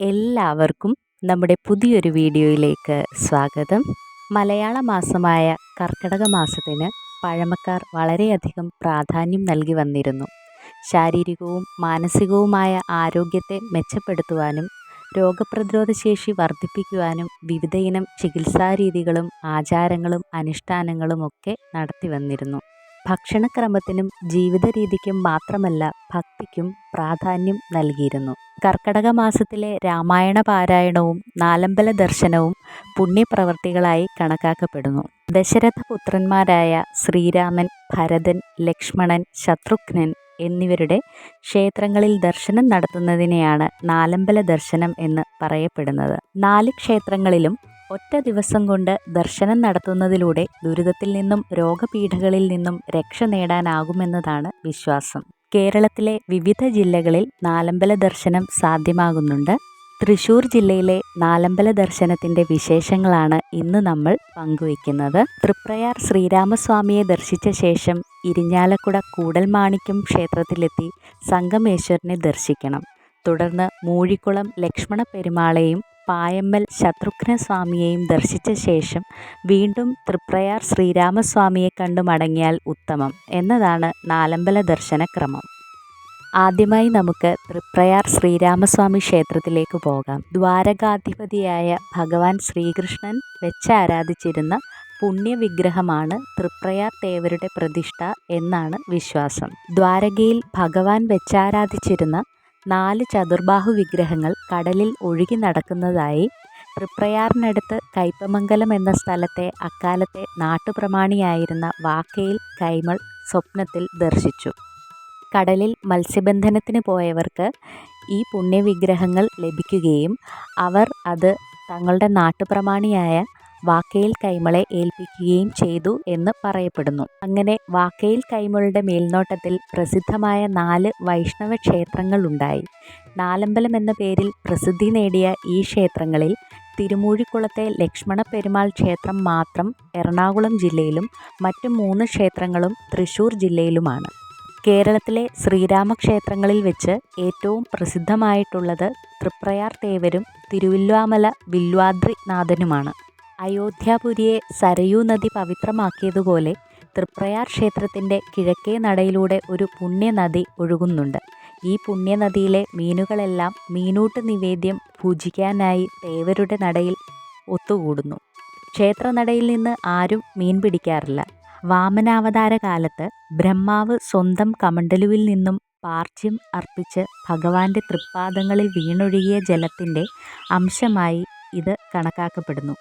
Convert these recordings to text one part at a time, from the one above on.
എല്ലാവർക്കും നമ്മുടെ പുതിയൊരു വീഡിയോയിലേക്ക് സ്വാഗതം. മലയാള മാസമായ കർക്കിടക മാസത്തിന് പഴമക്കാർ വളരെയധികം പ്രാധാന്യം നൽകി വന്നിരുന്നു. ശാരീരികവും മാനസികവുമായ ആരോഗ്യത്തെ മെച്ചപ്പെടുത്തുവാനും രോഗപ്രതിരോധ ശേഷി വർദ്ധിപ്പിക്കുവാനും വിവിധയിനം ചികിത്സാരീതികളും ആചാരങ്ങളും അനുഷ്ഠാനങ്ങളുമൊക്കെ നടത്തി വന്നിരുന്നു. ഭക്ഷണക്രമത്തിനും ജീവിത രീതിക്കും മാത്രമല്ല ഭക്തിക്കും പ്രാധാന്യം നൽകിയിരുന്നു. കർക്കടക മാസത്തിലെ രാമായണ പാരായണവും നാലമ്പല ദർശനവും പുണ്യപ്രവർത്തികളായി കണക്കാക്കപ്പെടുന്നു. ദശരഥ പുത്രന്മാരായ ശ്രീരാമൻ ഭരതൻ ലക്ഷ്മണൻ ശത്രുഘ്നൻ എന്നിവരുടെ ക്ഷേത്രങ്ങളിൽ ദർശനം നടത്തുന്നതിനെയാണ് നാലമ്പല ദർശനം എന്ന് പറയപ്പെടുന്നത്. നാല് ക്ഷേത്രങ്ങളിലും ഒറ്റ ദിവസം കൊണ്ട് ദർശനം നടത്തുന്നതിലൂടെ ദുരിതത്തിൽ നിന്നും രോഗപീഠകളിൽ നിന്നും രക്ഷ നേടാനാകുമെന്നതാണ് വിശ്വാസം. കേരളത്തിലെ വിവിധ ജില്ലകളിൽ നാലമ്പല ദർശനം സാധ്യമാകുന്നുണ്ട്. തൃശൂർ ജില്ലയിലെ നാലമ്പല ദർശനത്തിന്റെ വിശേഷങ്ങളാണ് ഇന്ന് നമ്മൾ പങ്കുവയ്ക്കുന്നത്. തൃപ്രയാർ ശ്രീരാമസ്വാമിയെ ദർശിച്ച ശേഷം ഇരിഞ്ഞാലക്കുട കൂടൽമാണിക്യം ക്ഷേത്രത്തിലെത്തി സംഗമേശ്വരനെ ദർശിക്കണം. തുടർന്ന് മൂഴിക്കുളം ലക്ഷ്മണ പെരുമാളെയും പായമ്മൽ ശത്രുഘ്ന സ്വാമിയെയും ദർശിച്ച ശേഷം വീണ്ടും തൃപ്രയാർ ശ്രീരാമസ്വാമിയെ കണ്ടു മടങ്ങിയാൽ ഉത്തമം എന്നതാണ് നാലമ്പല ദർശന ക്രമം ആദ്യമായി നമുക്ക് തൃപ്രയാർ ശ്രീരാമസ്വാമി ക്ഷേത്രത്തിലേക്ക് പോകാം. ദ്വാരകാധിപതിയായ ഭഗവാൻ ശ്രീകൃഷ്ണൻ വെച്ച് ആരാധിച്ചിരുന്ന പുണ്യവിഗ്രഹമാണ് തൃപ്രയാർ ദേവരുടെ പ്രതിഷ്ഠ എന്നാണ് വിശ്വാസം. ദ്വാരകയിൽ ഭഗവാൻ വെച്ചാരാധിച്ചിരുന്ന നാല് ചതുർബാഹു വിഗ്രഹങ്ങൾ കടലിൽ ഒഴുകി നടക്കുന്നതായി തൃപ്രയാറിനടുത്ത് കയ്പമംഗലം എന്ന സ്ഥലത്തെ അക്കാലത്തെ നാട്ടുപ്രമാണിയായിരുന്ന വാക്കയിൽ കൈമൾ സ്വപ്നത്തിൽ ദർശിച്ചു. കടലിൽ മത്സ്യബന്ധനത്തിന് പോയവർക്ക് ഈ പുണ്യവിഗ്രഹങ്ങൾ ലഭിക്കുകയും അവർ അത് തങ്ങളുടെ നാട്ടുപ്രമാണിയായ വാക്കയിൽ കൈമളെ ഏൽപ്പിക്കുകയും ചെയ്തു എന്ന് പറയപ്പെടുന്നു. അങ്ങനെ വാക്കയിൽ കൈമളുടെ മേൽനോട്ടത്തിൽ പ്രസിദ്ധമായ നാല് വൈഷ്ണവ ക്ഷേത്രങ്ങളുണ്ടായി. നാലമ്പലം എന്ന പേരിൽ പ്രസിദ്ധി നേടിയ ഈ ക്ഷേത്രങ്ങളിൽ തിരുമൂഴിക്കുളത്തെ ലക്ഷ്മണ പെരുമാൾ ക്ഷേത്രം മാത്രം എറണാകുളം ജില്ലയിലും മറ്റു മൂന്ന് ക്ഷേത്രങ്ങളും തൃശ്ശൂർ ജില്ലയിലുമാണ്. കേരളത്തിലെ ശ്രീരാമക്ഷേത്രങ്ങളിൽ വെച്ച് ഏറ്റവും പ്രസിദ്ധമായിട്ടുള്ളത് തൃപ്രയാർ തേവരും തിരുവില്വാമല വില്വാദ്രിനാഥനുമാണ്. അയോധ്യാപുരിയെ സരയൂ നദി പവിത്രമാക്കിയതുപോലെ തൃപ്രയാർ ക്ഷേത്രത്തിന്റെ കിഴക്കേ നടയിലൂടെ ഒരു പുണ്യനദി ഒഴുകുന്നുണ്ട്. ഈ പുണ്യനദിയിലെ മീനുകളെല്ലാം മീനൂട്ട് നിവേദ്യം പൂജിക്കാനായി തേവരുടെ നടയിൽ ഒത്തുകൂടുന്നു. ക്ഷേത്രനടയിൽ നിന്ന് ആരും മീൻ പിടിക്കാറില്ല. വാമനാവതാര കാലത്ത് ബ്രഹ്മാവ് സ്വന്തം കമണ്ടലുവിൽ നിന്നും പാർച്യം അർപ്പിച്ച് ഭഗവാന്റെ തൃപ്പാദങ്ങളിൽ വീണൊഴുകിയ ജലത്തിന്റെ അംശമായി ഇത് കണക്കാക്കപ്പെടുന്നു.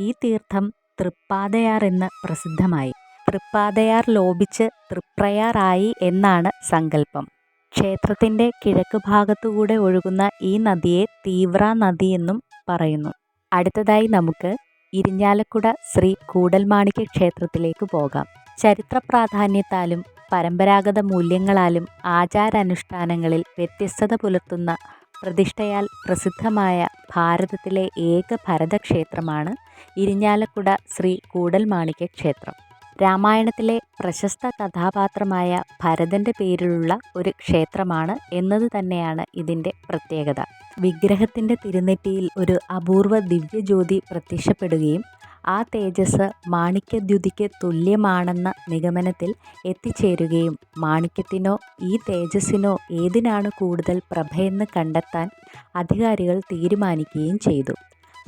ഈ തീർത്ഥം തൃപ്പാതയാർ എന്ന് പ്രസിദ്ധമായി. തൃപ്പാതയാർ ലോപിച്ച് തൃപ്രയാറായി എന്നാണ് സങ്കല്പം. ക്ഷേത്രത്തിന്റെ കിഴക്ക് ഭാഗത്തുകൂടെ ഒഴുകുന്ന ഈ നദിയെ തീവ്ര നദി എന്നും പറയുന്നു. അടുത്തതായി നമുക്ക് ഇരിഞ്ഞാലക്കുട ശ്രീ കൂടൽമാണിക്യ ക്ഷേത്രത്തിലേക്ക് പോകാം. ചരിത്ര പ്രാധാന്യത്താലും പരമ്പരാഗത മൂല്യങ്ങളാലും ആചാരാനുഷ്ഠാനങ്ങളിൽ വ്യത്യസ്തത പുലർത്തുന്ന പ്രതിഷ്ഠയാൽ പ്രസിദ്ധമായ ഭാരതത്തിലെ ഏക ഭരതക്ഷേത്രമാണ് ഇരിഞ്ഞാലക്കുട ശ്രീ കൂടൽമാണിക്യ ക്ഷേത്രം. രാമായണത്തിലെ പ്രശസ്ത കഥാപാത്രമായ ഭരതന്റെ പേരിലുള്ള ഒരു ക്ഷേത്രമാണ് എന്നത് തന്നെയാണ് ഇതിന്റെ പ്രത്യേകത. വിഗ്രഹത്തിന്റെ തിരുനെറ്റിയിൽ ഒരു അപൂർവ ദിവ്യജ്യോതി പ്രത്യക്ഷപ്പെടുകയും ആ തേജസ് മാണിക്യദ്യുതിക്ക് തുല്യമാണെന്ന നിഗമനത്തിൽ എത്തിച്ചേരുകയും മാണിക്യത്തിനോ ഈ തേജസ്സിനോ ഏതിനാണ് കൂടുതൽ പ്രഭയെന്ന് കണ്ടെത്താൻ അധികാരികൾ തീരുമാനിക്കുകയും ചെയ്തു.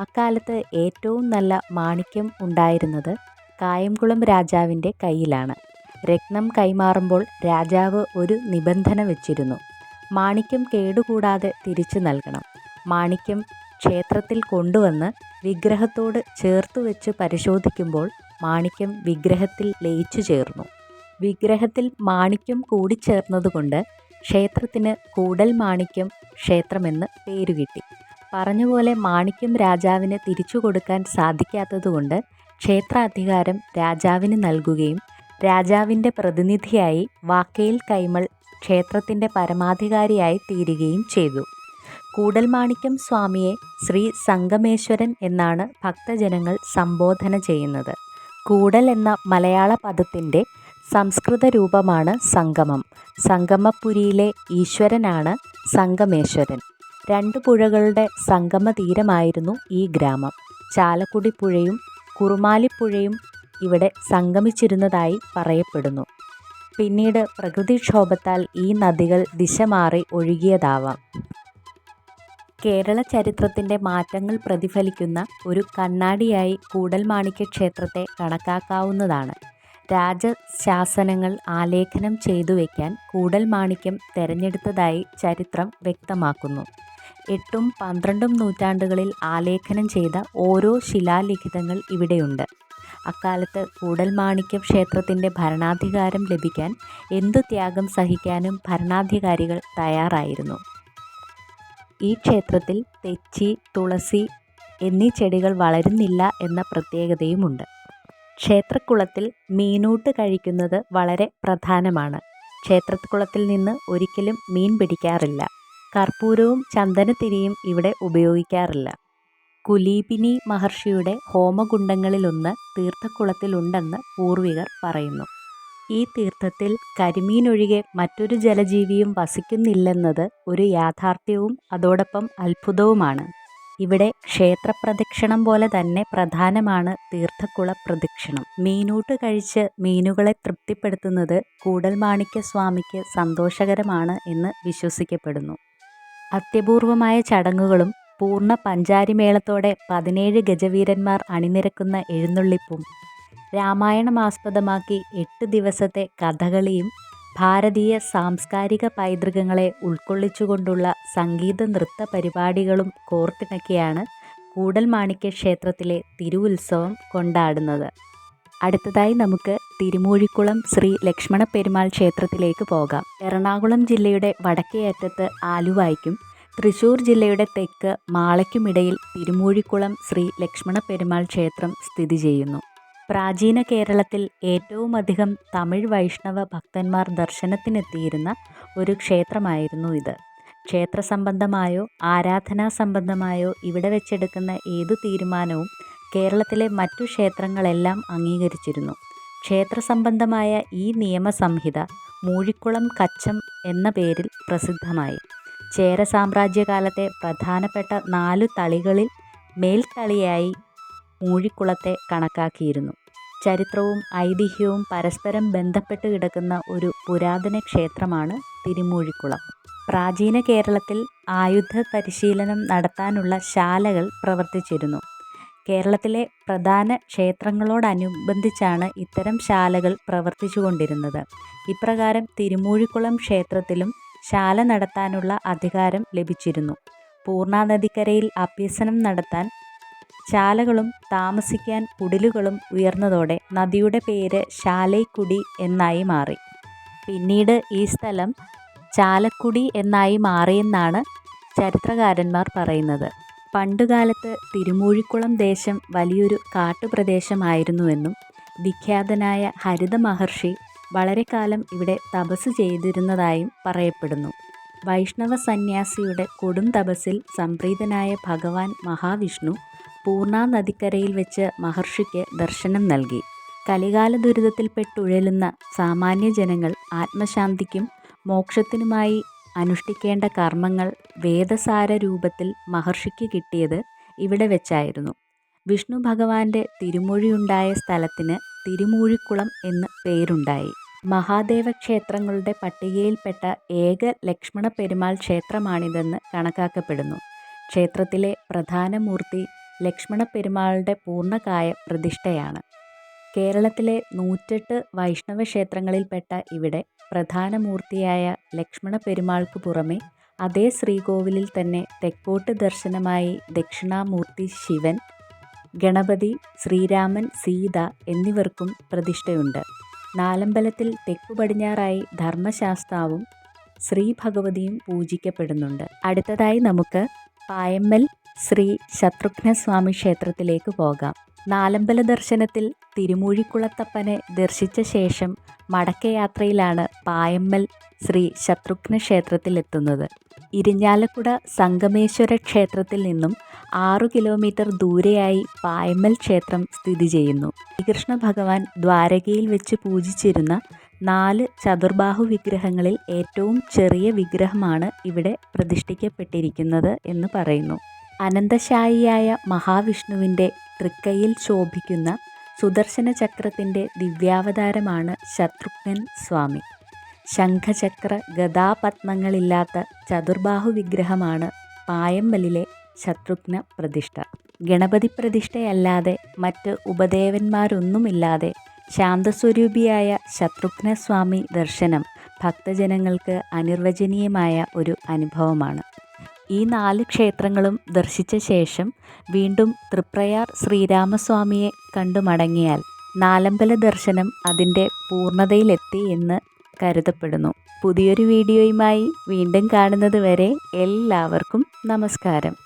അക്കാലത്ത് ഏറ്റവും നല്ല മാണിക്യം ഉണ്ടായിരുന്നത് കായംകുളം രാജാവിന്റെ കയ്യിലാണ്. രത്നം കൈമാറുമ്പോൾ രാജാവ് ഒരു നിബന്ധന വെച്ചിരുന്നു. മാണിക്യം കേടുകൂടാതെ തിരിച്ചു നൽകണം. മാണിക്യം ക്ഷേത്രത്തിൽ കൊണ്ടുവന്ന് വിഗ്രഹത്തോട് ചേർത്തു വെച്ച് പരിശോധിക്കുമ്പോൾ മാണിക്യം വിഗ്രഹത്തിൽ ലയിച്ചു ചേർന്നു. വിഗ്രഹത്തിൽ മാണിക്യം കൂടിച്ചേർന്നതുകൊണ്ട് ക്ഷേത്രത്തിന് കൂടൽ മാണിക്യം ക്ഷേത്രമെന്ന് പേരുകിട്ടി. പറഞ്ഞുപോലെ മാണിക്യം രാജാവിന് തിരിച്ചു കൊടുക്കാൻ സാധിക്കാത്തതുകൊണ്ട് ക്ഷേത്രാധികാരം രാജാവിന് നൽകുകയും രാജാവിന്റെ പ്രതിനിധിയായി വാക്കേൽ കൈമൾ ക്ഷേത്രത്തിന്റെ പരമാധികാരിയായി തീരുകയും ചെയ്തു. കൂടൽമാണിക്യം സ്വാമിയെ ശ്രീ സംഗമേശ്വരൻ എന്നാണ് ഭക്തജനങ്ങൾ സംബോധന ചെയ്യുന്നത്. കൂടൽ എന്ന മലയാള പദത്തിന്റെ സംസ്കൃത രൂപമാണ് സംഗമം. സംഗമപുരിയിലെ ഈശ്വരനാണ് സംഗമേശ്വരൻ. രണ്ട് പുഴകളുടെ സംഗമ തീരമായിരുന്നു ഈ ഗ്രാമം. ചാലക്കുടി പുഴയും കുറുമാലിപ്പുഴയും ഇവിടെ സംഗമിച്ചിരുന്നതായി പറയപ്പെടുന്നു. പിന്നീട് പ്രകൃതിക്ഷോഭത്താൽ ഈ നദികൾ ദിശ മാറി ഒഴുകിയതാവാം. കേരള ചരിത്രത്തിന്റെ മാറ്റങ്ങൾ പ്രതിഫലിക്കുന്ന ഒരു കണ്ണാടിയായി കൂടൽമാണിക്യ ക്ഷേത്രത്തെ കണക്കാക്കാവുന്നതാണ്. രാജശാസനങ്ങൾ ആലേഖനം ചെയ്തു വയ്ക്കാൻ കൂടൽമാണിക്യം തെരഞ്ഞെടുത്തതായി ചരിത്രം വ്യക്തമാക്കുന്നു. എട്ടും പന്ത്രണ്ടും നൂറ്റാണ്ടുകളിൽ ആലേഖനം ചെയ്ത ഓരോ ശിലാലിഖിതങ്ങൾ ഇവിടെയുണ്ട്. അക്കാലത്ത് കൂടൽമാണിക്യം ക്ഷേത്രത്തിന്റെ ഭരണാധികാരം ലഭിക്കാൻ എന്തു ത്യാഗം സഹിക്കാനും ഭരണാധികാരികൾ തയ്യാറായിരുന്നു. ഈ ക്ഷേത്രത്തിൽ തെച്ചി തുളസി എന്നീ ചെടികൾ വളരുന്നില്ല എന്ന പ്രത്യേകതയുമുണ്ട്. ക്ഷേത്രക്കുളത്തിൽ മീനൂട്ട് കഴിക്കുന്നത് വളരെ പ്രധാനമാണ്. ക്ഷേത്രക്കുളത്തിൽ നിന്ന് ഒരിക്കലും മീൻ പിടിക്കാറില്ല. കർപ്പൂരവും ചന്ദനത്തിരിയും ഇവിടെ ഉപയോഗിക്കാറില്ല. കുലീപിനി മഹർഷിയുടെ ഹോമകുണ്ടങ്ങളിലൊന്ന് തീർത്ഥക്കുളത്തിലുണ്ടെന്ന് പൂർവികർ പറയുന്നു. ഈ തീർത്ഥത്തിൽ കരിമീനൊഴികെ മറ്റൊരു ജലജീവിയും വസിക്കുന്നില്ലെന്നത് ഒരു യാഥാർത്ഥ്യവും അതോടൊപ്പം അത്ഭുതവുമാണ്. ഇവിടെ ക്ഷേത്രപ്രദക്ഷിണം പോലെ തന്നെ പ്രധാനമാണ് തീർത്ഥക്കുള പ്രദക്ഷിണം മീനൂട്ട് കഴിച്ച് മീനുകളെ തൃപ്തിപ്പെടുത്തുന്നത് കൂടൽമാണിക്യ സ്വാമിക്ക് സന്തോഷകരമാണ് എന്ന് വിശ്വസിക്കപ്പെടുന്നു. അത്യപൂർവമായ ചടങ്ങുകളും പൂർണ പഞ്ചാരിമേളത്തോടെ പതിനേഴ് ഗജവീരന്മാർ അണിനിരക്കുന്ന എഴുന്നള്ളിപ്പും. രാമായണമാസ്പദമാക്കി എട്ട് ദിവസത്തെ കഥകളിയും ഭാരതീയ സാംസ്കാരിക പൈതൃകങ്ങളെ ഉൾക്കൊള്ളിച്ചുകൊണ്ടുള്ള സംഗീത നൃത്ത പരിപാടികളും കോർത്തിണക്കിയാണ് കൂടൽമാണിക്യ ക്ഷേത്രത്തിലെ തിരുവുത്സവം കൊണ്ടാടുന്നത്. അടുത്തതായി നമുക്ക് തിരുമൂഴിക്കുളം ശ്രീ ലക്ഷ്മണ പെരുമാൾ ക്ഷേത്രത്തിലേക്ക് പോകാം. എറണാകുളം ജില്ലയുടെ വടക്കേയറ്റത്ത് ആലുവായ്ക്കും തൃശൂർ ജില്ലയുടെ തെക്ക് മാളയ്ക്കുമിടയിൽ തിരുമൂഴിക്കുളം ശ്രീ ലക്ഷ്മണ പെരുമാൾ ക്ഷേത്രം സ്ഥിതി ചെയ്യുന്നു. പ്രാചീന കേരളത്തിൽ ഏറ്റവുമധികം തമിഴ് വൈഷ്ണവ ഭക്തന്മാർ ദർശനത്തിനെത്തിയിരുന്ന ഒരു ക്ഷേത്രമായിരുന്നു ഇത്. ക്ഷേത്ര സംബന്ധമായോ ആരാധനാ സംബന്ധമായോ ഇവിടെ വെച്ചെടുക്കുന്ന ഏതു തീരുമാനവും കേരളത്തിലെ മറ്റു ക്ഷേത്രങ്ങളെല്ലാം അംഗീകരിച്ചിരുന്നു. ക്ഷേത്ര സംബന്ധമായ ഈ നിയമസംഹിത മൂഴിക്കുളം കച്ചം എന്ന പേരിൽ പ്രസിദ്ധമായി. ചേര സാമ്രാജ്യകാലത്തെ പ്രധാനപ്പെട്ട നാലു തളികളിൽ മേൽത്തളിയായി മൂഴിക്കുളത്തെ കണക്കാക്കിയിരുന്നു. ചരിത്രവും ഐതിഹ്യവും പരസ്പരം ബന്ധപ്പെട്ട് കിടക്കുന്ന ഒരു പുരാതന ക്ഷേത്രമാണ് തിരുമൂഴിക്കുളം. പ്രാചീന കേരളത്തിൽ ആയുധ പരിശീലനം നടത്താനുള്ള ശാലകൾ പ്രവർത്തിച്ചിരുന്നു. കേരളത്തിലെ പ്രധാന ക്ഷേത്രങ്ങളോടനുബന്ധിച്ചാണ് ഇത്തരം ശാലകൾ പ്രവർത്തിച്ചുകൊണ്ടിരുന്നത്. ഇപ്രകാരം തിരുമൂഴിക്കുളം ക്ഷേത്രത്തിലും ശാല നടത്താനുള്ള അധികാരം ലഭിച്ചിരുന്നു. പൂർണാനദിക്കരയിൽ അഭ്യസനം നടത്താൻ ശാലകളും താമസിക്കാൻ കുടിലുകളും ഉയർന്നതോടെ നദിയുടെ പേര് ശാലൈക്കുടി എന്നായി മാറി. പിന്നീട് ഈ സ്ഥലം ചാലക്കുടി എന്നായി മാറിയെന്നാണ് ചരിത്രകാരന്മാർ പറയുന്നത്. പണ്ടുകാലത്ത് തിരുമൂഴിക്കുളം ദേശം വലിയൊരു കാട്ടുപ്രദേശമായിരുന്നുവെന്നും വിഖ്യാതനായ ഹരിത മഹർഷി വളരെ കാലം ഇവിടെ തപസ് ചെയ്തിരുന്നതായും പറയപ്പെടുന്നു. വൈഷ്ണവ സന്യാസിയുടെ കൊടും തപസ്സിൽ സംപ്രീതനായ ഭഗവാൻ മഹാവിഷ്ണു പൂർണ നദിക്കരയിൽ വെച്ച് മഹർഷിക്ക് ദർശനം നൽകി. കലികാല ദുരിതത്തിൽപ്പെട്ടുഴലുന്ന സാമാന്യ ജനങ്ങൾ ആത്മശാന്തിക്കും മോക്ഷത്തിനുമായി അനുഷ്ഠിക്കേണ്ട കർമ്മങ്ങൾ വേദസാര രൂപത്തിൽ മഹർഷിക്ക് കിട്ടിയത് ഇവിടെ വെച്ചായിരുന്നു. വിഷ്ണു ഭഗവാന്റെ തിരുമൊഴിയുണ്ടായ സ്ഥലത്തിന് തിരുമൂഴിക്കുളം എന്ന് പേരുണ്ടായി. മഹാദേവ ക്ഷേത്രങ്ങളുടെ പട്ടികയിൽപ്പെട്ട ഏക ലക്ഷ്മണ പെരുമാൾ ക്ഷേത്രമാണിതെന്ന് കണക്കാക്കപ്പെടുന്നു. ക്ഷേത്രത്തിലെ പ്രധാന മൂർത്തി ലക്ഷ്മണ പെരുമാളുടെ പൂർണകായ പ്രതിഷ്ഠയാണ്. കേരളത്തിലെ നൂറ്റെട്ട് വൈഷ്ണവ ക്ഷേത്രങ്ങളിൽപ്പെട്ട ഇവിടെ പ്രധാന മൂർത്തിയായ ലക്ഷ്മണ പെരുമാൾക്ക് പുറമെ അതേ ശ്രീകോവിലിൽ തന്നെ തെക്കോട്ട് ദർശനമായി ദക്ഷിണാമൂർത്തി ശിവൻ ഗണപതി ശ്രീരാമൻ സീത എന്നിവർക്കും പ്രതിഷ്ഠയുണ്ട്. നാലമ്പലത്തിൽ തെക്കു പടിഞ്ഞാറായി ധർമ്മശാസ്താവും ശ്രീ ഭഗവതിയും പൂജിക്കപ്പെടുന്നുണ്ട്. അടുത്തതായി നമുക്ക് പായമ്മൽ ശ്രീ ശത്രുഘ്നസ്വാമി ക്ഷേത്രത്തിലേക്ക് പോകാം. നാലമ്പല ദർശനത്തിൽ തിരുമൂഴിക്കുളത്തപ്പനെ ദർശിച്ച ശേഷം മടക്കയാത്രയിലാണ് പായമ്മൽ ശ്രീ ശത്രുഘ്ന ക്ഷേത്രത്തിലെത്തുന്നത്. ഇരിഞ്ഞാലക്കുട സംഗമേശ്വര ക്ഷേത്രത്തിൽ നിന്നും ആറു കിലോമീറ്റർ ദൂരെയായി പായമ്മൽ ക്ഷേത്രം സ്ഥിതി ചെയ്യുന്നു. ശ്രീകൃഷ്ണ ഭഗവാൻ ദ്വാരകയിൽ വെച്ച് പൂജിച്ചിരുന്ന നാല് ചതുർബാഹു വിഗ്രഹങ്ങളിൽ ഏറ്റവും ചെറിയ വിഗ്രഹമാണ് ഇവിടെ പ്രതിഷ്ഠിക്കപ്പെട്ടിരിക്കുന്നത് എന്ന് പറയുന്നു. അനന്തശായിയായ മഹാവിഷ്ണുവിന്റെ തൃക്കൈയിൽ ശോഭിക്കുന്ന സുദർശന ചക്രത്തിന്റെ ദിവ്യാവതാരമാണ് ശത്രുഘ്നൻ സ്വാമി. ശംഖചക്ര ഗതാപത്മങ്ങളില്ലാത്ത ചതുർബാഹു വിഗ്രഹമാണ് പായമ്പലിലെ ശത്രുഘ്ന പ്രതിഷ്ഠ. ഗണപതി പ്രതിഷ്ഠയല്ലാതെ മറ്റ് ഉപദേവന്മാരൊന്നുമില്ലാതെ ശാന്തസ്വരൂപിയായ ശത്രുഘ്നസ്വാമി ദർശനം ഭക്തജനങ്ങൾക്ക് അനിർവചനീയമായ ഒരു അനുഭവമാണ്. ഈ നാല് ക്ഷേത്രങ്ങളും ദർശിച്ച ശേഷം വീണ്ടും തൃപ്രയാർ ശ്രീരാമസ്വാമിയെ കണ്ടു മടങ്ങിയാൽ നാലമ്പല ദർശനം അതിന്റെ പൂർണതയിലെത്തി എന്ന് കരുതപ്പെടുന്നു. പുതിയൊരു വീഡിയോയുമായി വീണ്ടും കാണുന്നത് വരെ എല്ലാവർക്കും നമസ്കാരം.